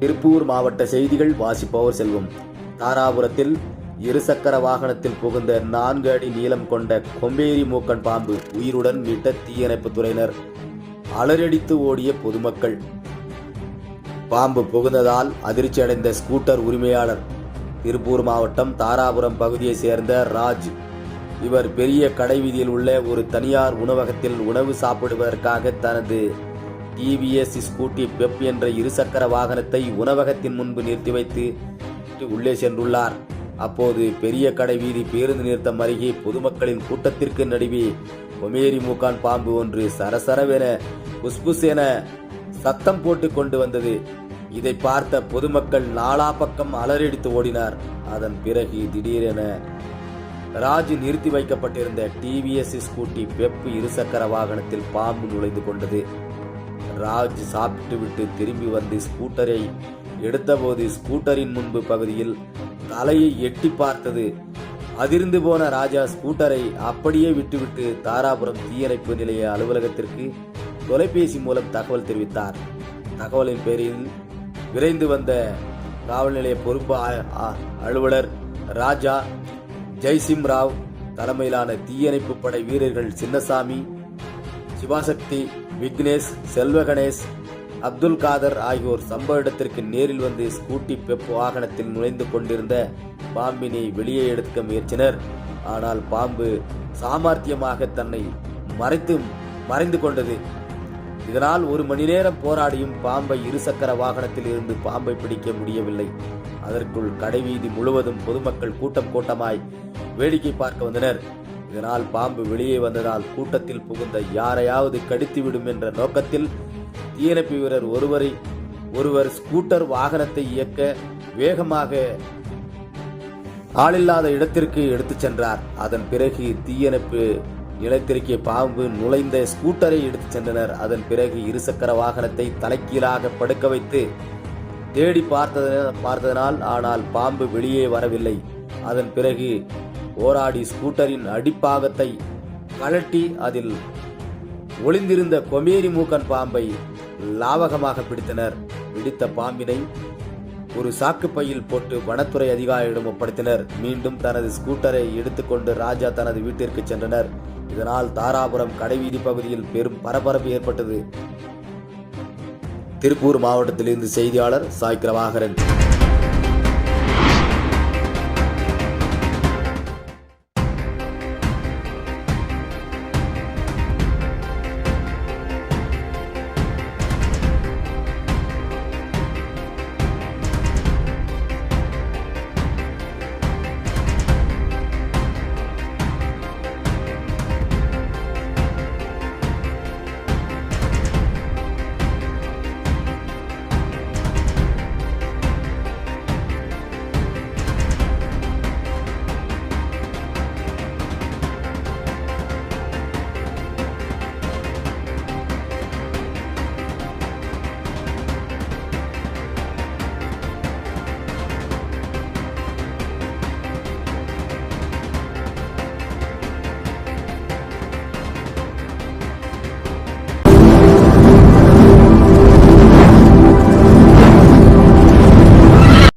திருப்பூர் மாவட்ட செய்திகள் வாசிப்பவர் செல்வம். தாராபுரத்தில் இருசக்கர வாகனத்தில் புகுந்த நான்கு அடி நீளம் கொண்ட கொம்பேரி மூக்கன் பாம்பு உயிருடன் மீட்ட தீயணைப்புத் துறையினர் அலறடித்து ஓடிய பொதுமக்கள். பாம்பு புகுந்ததால் அதிர்ச்சியடைந்த ஸ்கூட்டர் உரிமையாளர். திருப்பூர் மாவட்டம் தாராபுரம் பகுதியைச் சேர்ந்த ராஜ். இவர் பெரிய கடைவீதியில் உள்ள ஒரு தனியார் உணவகத்தில் உணவு சாப்பிடுவதற்காக தனது டிவிஎஸ் ஸ்கூட்டி பெப் என்ற இருசக்கர வாகனத்தை உணவகத்தின் முன்பு நிறுத்தி வைத்து உள்ளே சென்றுள்ளார். அப்போது பெரிய கடை வீதி பேருந்து நிறுத்தம் அருகே பொதுமக்களின் கூட்டத்திற்கு நடுவே ஒமேரி மூக்கான் பாம்பு ஒன்று சரசரவென புஸ்புஸ் என சத்தம் போட்டு கொண்டு வந்தது. இதை பார்த்த பொதுமக்கள் நாலா பக்கம் அலறடித்து ஓடினார். அதன் பிறகு திடீரென ராஜ் நிறுத்தி வைக்கப்பட்டிருந்த டிவிஎஸ் ஸ்கூட்டி பெப் இருசக்கர வாகனத்தில் பாம்பு நுழைந்து கொண்டது. ராஜ் சாப்பிட்டு விட்டு திரும்பி வந்து ஸ்கூட்டரை எடுத்தபோது ஸ்கூட்டரின் முன்பு பகுதியில் தலையை எட்டி பார்த்தது. அதிர்ந்து போன ராஜா ஸ்கூட்டரை அப்படியே விட்டுவிட்டு தாராபுரம் தீயணைப்பு நிலைய அலுவலகத்திற்கு தொலைபேசி மூலம் தகவல் தெரிவித்தார். தகவலின் பேரில் விரைந்து வந்த காவல் நிலைய பொறுப்பு அலுவலர் ராஜா ஜெய்சிம் ராவ் தலைமையிலான தீயணைப்பு படை வீரர்கள் சின்னசாமி சிவாசக்தி விக்னேஷ் செல்வகணேஷ் அப்துல் காதர் ஆகியோர் சம்பவ இடத்திற்கு நேரில் வந்து ஸ்கூட்டி பெப் வாகனத்தில் நுழைந்து கொண்டிருந்த பாம்பினை வெளியே எடுக்க முயற்சினர். ஆனால் பாம்பு சாமர்த்தியமாக தன்னை மறைத்து மறைந்து கொண்டது. இதனால் ஒரு மணி நேரம் போராடியும் பாம்பை இருசக்கர வாகனத்தில் இருந்து பாம்பை பிடிக்க முடியவில்லை. அதற்குள் கடைவீதி முழுவதும் பொதுமக்கள் கூட்டம் கூட்டமாய் வேடிக்கை பார்க்க வந்தனர். இதனால் பாம்பு வெளியே வந்ததால் கூட்டத்தில் புகுந்த யாரையாவது கடித்துவிடும் என்ற நோக்கத்தில் தீயணைப்பு வீரர் ஒருவரை ஒருவர் ஸ்கூட்டர் வாகனத்தை இயக்க வேகமாக ஆளில்லாத இடத்திற்கு எடுத்துச் சென்றார். அதன் பிறகு தீயணைப்பு நிலத்திற்கு பாம்பு நுழைந்த ஸ்கூட்டரை எடுத்துச் சென்றனர். அதன் பிறகு இருசக்கர வாகனத்தை தலைக்கீழாக படுக்க வைத்து தேடி பார்த்தத பார்த்ததனால் ஆனால் பாம்பு வெளியே வரவில்லை. அதன் பிறகு போராடி ஸ்கூட்டரின் அடிப்பாகத்தை கழட்டி அதில் ஒளிந்திருந்த கொமேரி மூக்கன் பாம்பை லாவகமாக பிடித்தனர். பிடித்த பாம்பினை ஒரு சாக்கு பையில் போட்டு வனத்துறை அதிகாரியிடம் ஒப்படைத்தனர். மீண்டும் தனது ஸ்கூட்டரை எடுத்துக்கொண்டு ராஜா தனது வீட்டிற்கு சென்றனர். இதனால் தாராபுரம் கடைவீதி பகுதியில் பெரும் பரபரப்பு ஏற்பட்டது. திருப்பூர் மாவட்டத்திலிருந்து செய்தியாளர் சாய்